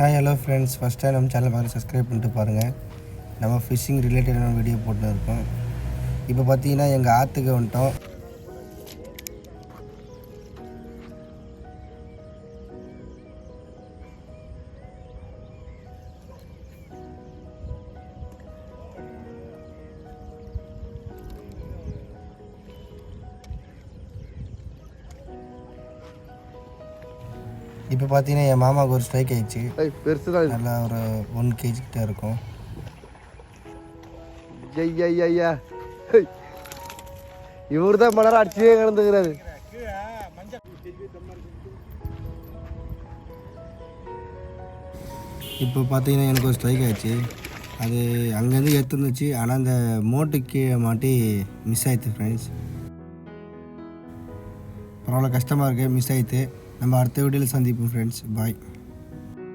Hi hello friends first time நம்ம channel பார்த்து subscribe பண்ணிட்டு பாருங்கள் நம்ம ஃபிஷ்ஷிங் ரிலேட்டடான வீடியோ போட்டு இருக்கோம். இப்போ பார்த்தீங்கன்னா எங்கள் ஆற்றுக்கு வந்துட்டோம். இப்போ பார்த்தீங்கன்னா என் மாமாவுக்கு ஒரு ஸ்ட்ரைக் ஆயிடுச்சு. பெருசு தான் நல்லா ஒரு ஒன் கேஜி கிட்ட இருக்கும். ஐயா இவர் தான் மலர அடிச்சே கிடந்துக்கிறாரு. இப்போ பார்த்தீங்கன்னா எனக்கு ஒரு ஸ்ட்ரைக் ஆயிடுச்சு. அது அங்கேருந்து எடுத்துருந்துச்சு ஆனால் அந்த மோட்டுக்கு மாட்டி மிஸ் ஆயிடுச்சு ஃப்ரெண்ட்ஸ் பரவாயில்ல கஷ்டமாக இருக்குது மிஸ் ஆயிடுச்சு நம்ம அடுத்த வீடியோவில் சந்திப்போம் ஃப்ரெண்ட்ஸ் பாய்